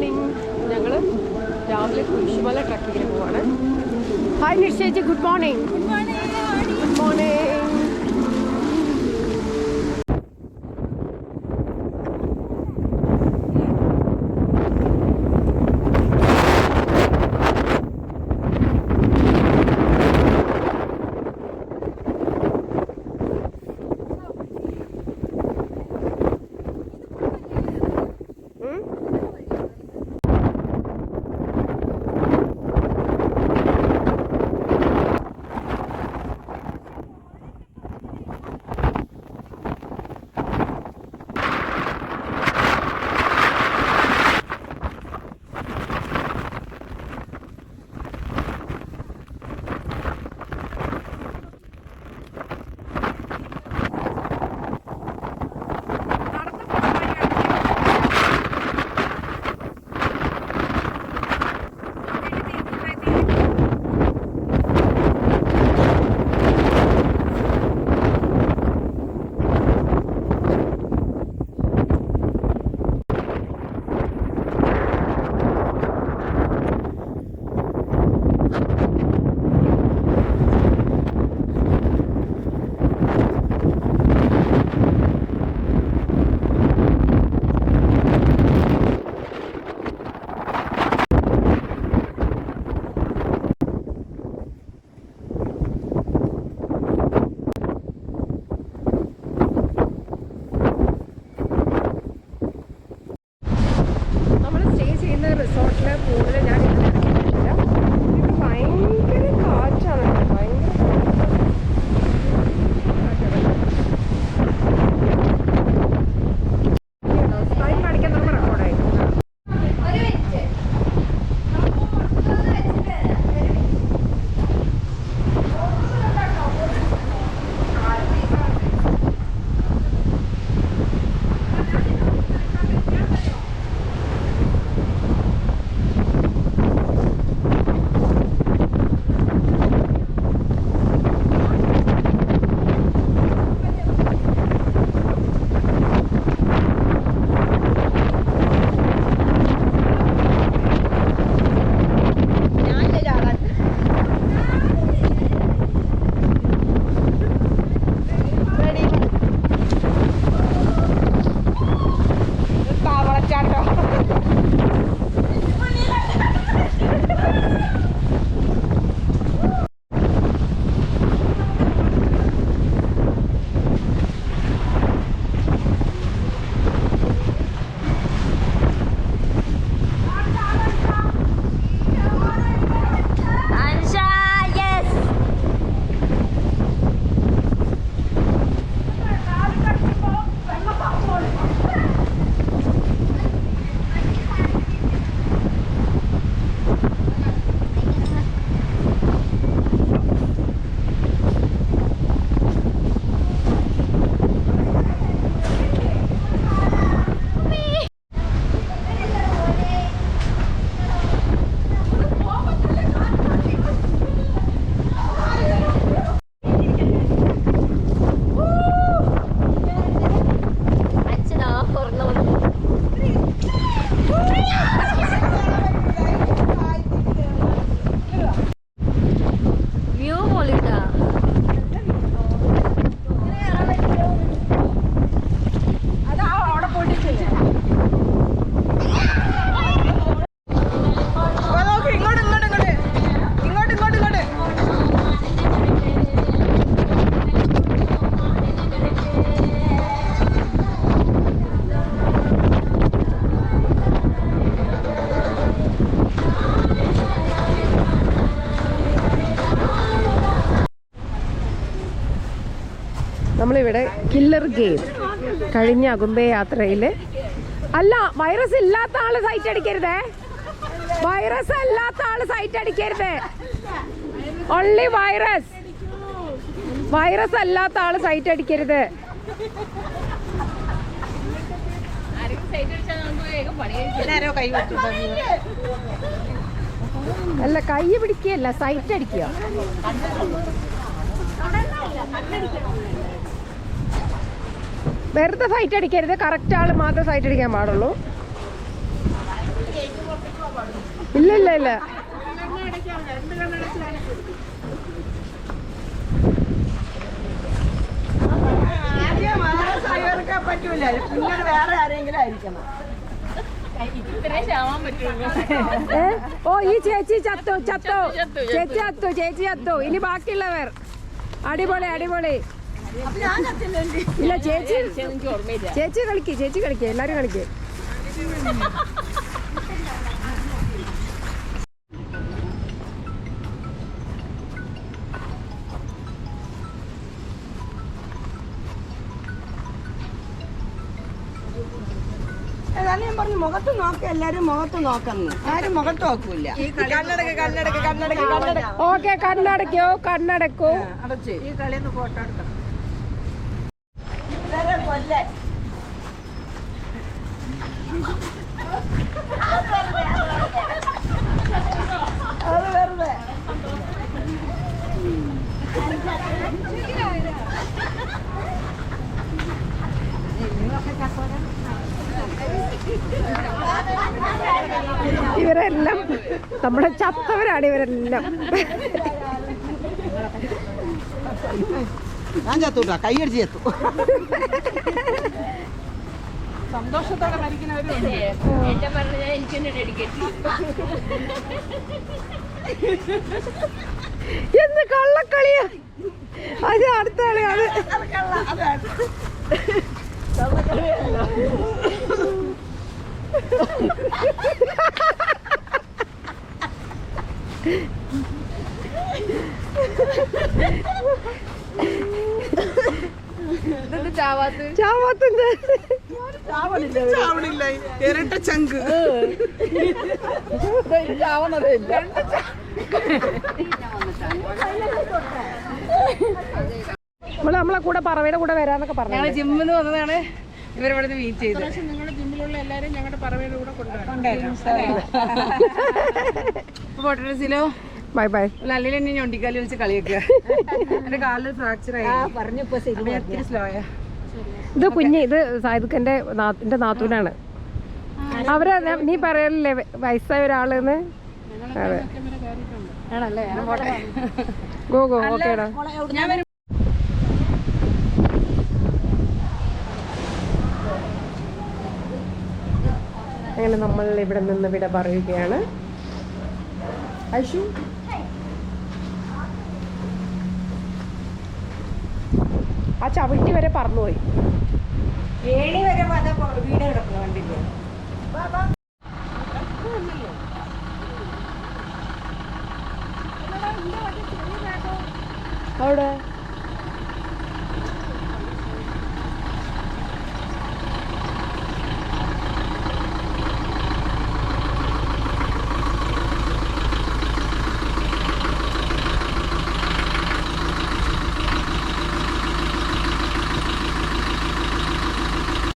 Morning ഞങ്ങൾ രാവിലെ കുരിശുമല ട്രക്കിങ്ങിന് പോവാണ്. ഹായ് നിശ്ചയിച്ച് ഗുഡ് മോർണിംഗ് ഗുഡ് മോർണിംഗ് നമ്മൾ നമ്മളിവിടെ കില്ലർ ഗെയിം കഴിഞ്ഞ അകുമ്പേ യാത്രയിൽ അല്ല വൈറസ് ഇല്ലാത്ത ആൾ സൈറ്റ് അടിക്കരുതേ. വൈറസ് അല്ലാത്ത ആൾ സൈറ്റ് അടിക്കരുത്. ഓൺലി വൈറസ് വൈറസ് അല്ലാത്ത ആൾ സൈറ്റ് അടിക്കരുത്. അല്ല കൈ പിടിക്കുകയല്ല സൈറ്റ് അടിക്കുക. വെറുതെ സൈറ്റ് അടിക്കരുത്. കറക്റ്റ് ആൾ മാത്രം സൈറ്റ് അടിക്കാൻ പാടുള്ളൂ. ഇല്ല ഇല്ല ഇല്ല. ആദ്യം വയസ്സായവർക്ക് പറ്റൂല പിന്നെ വേറെ ആരെങ്കിലും ആയിരിക്കണം ഏ? ഓ ഈ ചേച്ചി ചത്തു ചത്തു. ചേച്ചി ചത്തു ചേച്ചി ചത്തു. ഇനി ബാക്കിയുള്ളവർ. അടിപൊളി അടിപൊളി. ഇല്ല ചേച്ചി ചേച്ചി കളിക്ക് ചേച്ചി കളിക്കേ എല്ലാരും കളിക്കേ. ഏതായാലും ഞാൻ പറഞ്ഞു മുഖത്ത് നോക്ക എല്ലാരും മുഖത്ത് നോക്കുന്നു. ആരും മുഖത്ത് നോക്കൂല. കണ്ണടക്ക് കണ്ണടക്ക് കണ്ണടക്ക് കണ്ണടക്ക്. ഓക്കെ കണ്ണടക്കോ കണ്ണടക്കോ. അടച്ചു. ഈ കളിന്ന് ഫോട്ടോ എടുക്കണം. ഇവരെല്ലാം നമ്മുടെ ചത്തവരാണ് ഇവരെല്ലാം. ഞാൻ ചത്തൂട്ടാ കൈയടിച്ച് ചത്തു. സന്തോഷത്തോടെ മരിക്കുന്നവരും എന്റെ പറഞ്ഞ എനിക്ക് തന്നെ ഡെഡിക്കേറ്റ് എന്ത് കള്ളക്കളിയാ? അത് അടുത്ത കളിയാണ് ചാവാത്തത്? ചാവണില്ല. ഇരട്ട ചങ്ക്. നമ്മൾ നമ്മളെ കൂടെ പറവയുടെ കൂടെ വരാന്നൊക്കെ പറഞ്ഞു ജിമ്മിൽ നിന്ന് വന്നതാണ്. ഇവരിവിടെ നിന്ന് മീറ്റ് ചെയ്ത്. നിങ്ങളുടെ ജിമ്മിലുള്ള എല്ലാരും ഞങ്ങളുടെ പറവയുടെ കൂടെ കൊണ്ടുവരാം ബൈ ബൈ. നല്ല എന്നെ ഞൊണ്ടിക്കാലി വെച്ച് കളിയൊക്കെ എന്റെ കാലിൽ ഫ്രാക്ചർ ആയി. പറഞ്ഞു ശരി ഒത്തിരി സ്ലോ ആയ. ഇത് കുഞ്ഞ് ഇത് സായിദുഖന്റെ നാത്തിന്റെ നാത്തൂനാണ്. അവരെ നീ പറയലേ വയസ്സായ ഒരാളെന്ന്? അതെ. ഗോ ഗോ ഓക്കേടാ അങ്ങനെ നമ്മൾ ഇവിടെ നിന്ന് വിട പറയുകയാണ്. ഐഷു ആ ചവിട്ടി വരെ പറന്നുപോയി. ഏണി വരെ വീട് കിടക്കുന്നു വണ്ടിക്ക്